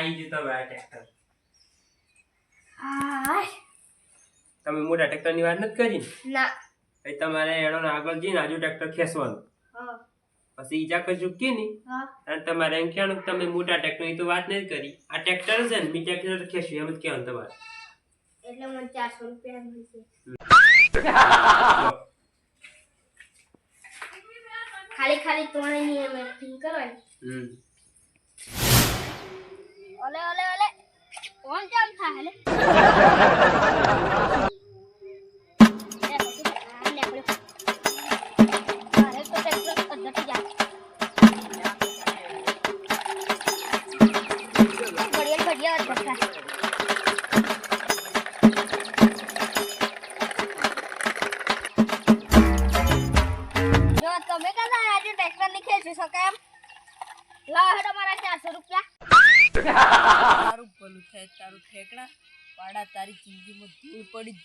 આઈ ગયું તમારા ટ્રેક્ટર તમે મોટા ટ્રેક્ટરની વાત નથી કરી ને? ના. એ તમારે એનો આગળ જઈને આજુ ટ્રેક્ટર ખેંચવાનું. પછી ઈજા કશું કી નહીં અને તમારે એમ કહેવાનું કે તમે મોટા ટ્રેક્ટરની તો વાત નથી કરી. આ ટ્રેક્ટર છે ને મેં ટ્રેક્ટર ખેંચ્યું એમ જ કહેવાનું તમારે. એટલે મને ચારસો રૂપિયા મળશે ખાલી ખાલી એમ એક્ટિંગ કરવાની. હમ. ઓલે ઓલે ઓલે કોણ કેમ થાય લે. તમે કદાચ આજે ટ્રેક્ટરની છે શકાય કેમ લો હેડો મારા ચારસો રૂપિયા તારું ભલું થાય તારું ઠેકડા પાડા તારી જિંદગીમાં ધૂળ પડી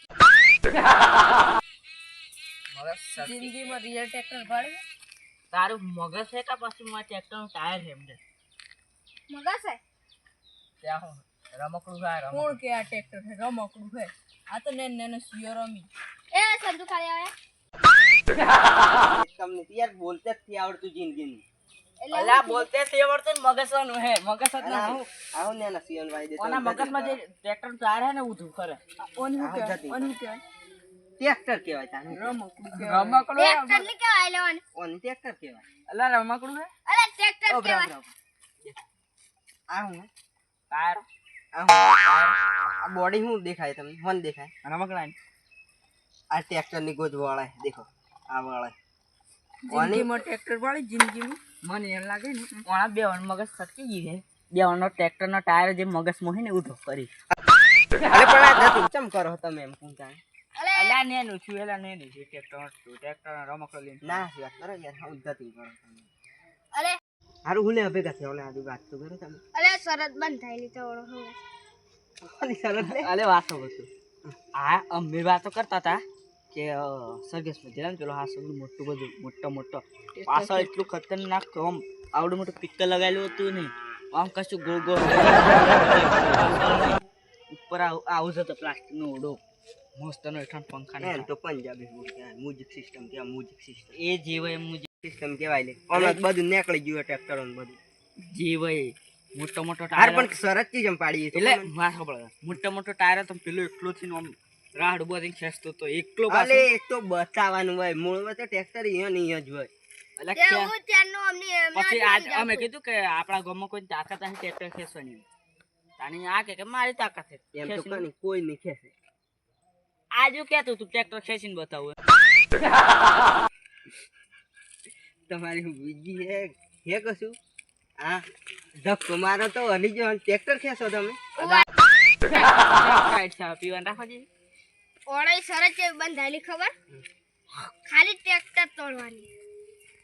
જ જિંદગીમાં રિયલ ટ્રેક્ટર ભાડે તારું મગજ છે કે પછી મારા ટ્રેક્ટરનું ટાયર છે એમને મગજ છે? ત્યાં હું રમકડું ભાઈ કોણ કે આ ટ્રેક્ટર છે? રમકડું છે. આ તો નેન નેનો સિયો રમી. એ સંતુ ખાલી આવે. તમને યાર બોલતે જ નથી આવડતું જિંદગીનું. અલા બોલતે તે આવડતું ને નું હે મગસ જ નથી આવું ને સિયન વાઈ દેતો ઓના મગજમાં જે ટ્રેક્ટર ચાર હે ને ઉધું કરે ઓન હું કે. ઓન હું કહેવાય. ટ્રેક્ટર કહેવાય તાને રમકડું રમકડું ટ્રેક્ટરની કહેવાય લેવાનું ઓન. ટ્રેક્ટર કહેવાય. અલા રમકડું હે? અરે ટ્રેક્ટર કહેવાય. આ હું? કાર આ બોડી હું દેખાય તમને? મન દેખાય. રમકડા આ ટ્રેક્ટરની ગોદ વળાય દેખો. આ વળાય. જિંદગીમાં ટ્રેક્ટર વાળી જિંદગીમાં મને એમ લાગે ને ઓણા બે વણ મગજ સટકી ગઈ છે. બે વણનો ટ્રેક્ટરનો ટાયર જે મગજમાં હે ને ઊંધો કરી. અરે પણ આ જતું ચમ કરો તમે એમ હું અરે અલા. નેનું છું એલા નેનું છું. ટ્રેક્ટરનું ટ્રેક્ટર રમકડો લઈને ના વાત કરો યાર હું કરો અરે હારું હું લે ભેગા થયા ઓલે આજુ વાત તો કરો તમે. અરે શરત બંધ થયેલી તો ઓળખો કોની સરસ લે? અલે વાતો હતું હા અમે વાતો કરતા હતા. કે સરગસમાં પેલો હા સૌ મોટું બધું મોટો મોટો. પાછળ એટલું ખતરનાક આમ આવડું મોટું પિક્કર લગાવેલું હતું નહીં આમ કશું ગોળ ગોળ ઉપર આવું જ હતો પ્લાસ્ટિક નો ઓડો. મસ્ત નો હેઠળ પંખા ને તો પંજાબી મ્યુઝિક સિસ્ટમ કહેવાય મ્યુઝિક સિસ્ટમ એ જેવાય મુજબ સિસ્ટમ કેવાય લે. આમાં બધું નીકળી ગયું ટ્રેક્ટર બધું. જેવાય મોટો મોટો ટાયર પણ સરસ ચીજ એમ પાડી એટલે મોટો મોટો ટાયર હતો પેલો એટલું થી આમ રાડ બોધી ખેંચતો તો એકલો અલે એક તો બતાવવાનું હોય. મૂળમાં તો ટ્રેક્ટર અહીંયા ને અહીંયા જ હોય. પછી આજ અમે કીધું કે આપણા ગામમાં કોઈ તાકાત નથી ટ્રેક્ટર ખેંચવાની. તાની આ કે કે મારી તાકાત છે એમ તો ખેંચીને- કોઈ નહીં ખેંચે. આજુ કેતું તું ટ્રેક્ટર ખેંચીને બતાવું તમારી બીજી હે હે કશું? હા? ધક્કો મારો તો હલી જો ટ્રેક્ટર ખેંચો તમે. પીવાનું રાખો જેવી ઓળાઈ શરત એવી બંધાયેલી ખબર? ખાલી ટ્રેક્ટર તોડવાની.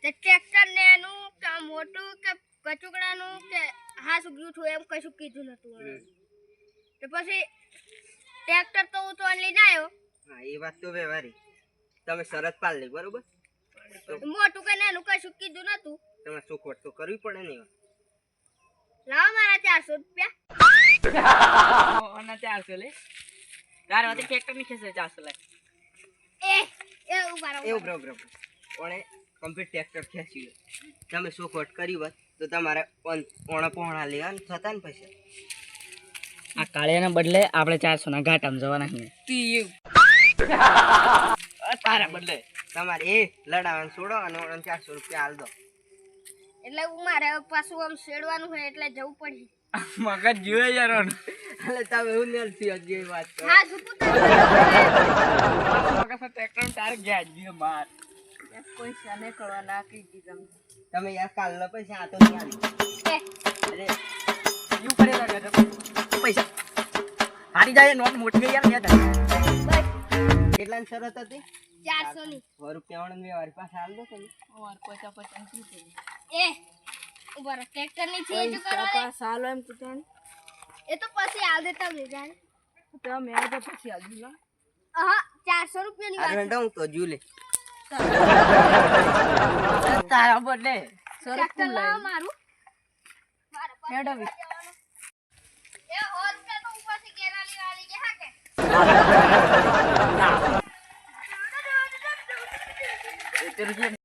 તે ટ્રેક્ટર ને એનું કે મોટું કે કચુકડાનું કે હા સુગ્યું છું એમ કશું કીધું નતું. તો પછી ટ્રેક્ટર તો હું તો લઈને આવ્યો. હા એ વાત તો વ્યવહારી. તમે શરત પાડ લે બરોબર? તો મોટું કે નાનું કશું કીધું નતું. તમે ચોખવટ તો કરવી પડે ને લાવો મારા ચારસો રૂપિયા. ચારસો લે. તારે વાતે ટ્રેક્ટરની ખેંચે ચારસો લે એ એ ઊભા રહો, એવું ઊભા બરોબર ઓણે કમ્પ્લીટ ટ્રેક્ટર ખેંચી લો તમે ચોખવટ કરી હોત તો તમારે ઓણા પોણા લેવાનું થતા ને પૈસા. આ કાળિયાના બદલે આપણે ચારસો ના ઘાટામાં જવાના છીએ તી તારા બદલે. તમારે એ લડાવવાનું છોડો અને ચારસો રૂપિયા હાલ દો. એટલે હું મારે પાછું આમ શેડવાનું હોય એટલે જવું પડે મગજ જીવે યાર એટલે તમે એવું નથી હજી વાત હા ઝૂકું તો મગજ ટ્રેક્ટર તાર ગયા ગયો માર. કોઈ ને કરવા નાખી દીધા તમે યાર લો પૈસા આ તો નહીં આવી અરે યુ કરે લાગે પૈસા. હારી જાય નોટ મોટી ગઈ યાર બસ. કેટલાની શરત હતી? ચારસો. ની સો રૂપિયા વાળા પાસે હાલ દો તમે. પચાસ પચાસ રૂપિયા એ ઊભા રહો ટ્રેક્ટરની ચેન્જ કરો રે સાલો એમ તો તણ એ તો પછી આલ દે તમને જાણ તો મે આજે પછી આલ દઉં હા 400 રૂપિયા ની વાત અરે ડોંગ તો જુલે. તારા બદલે. સરક તું મારું. મેડમ. એ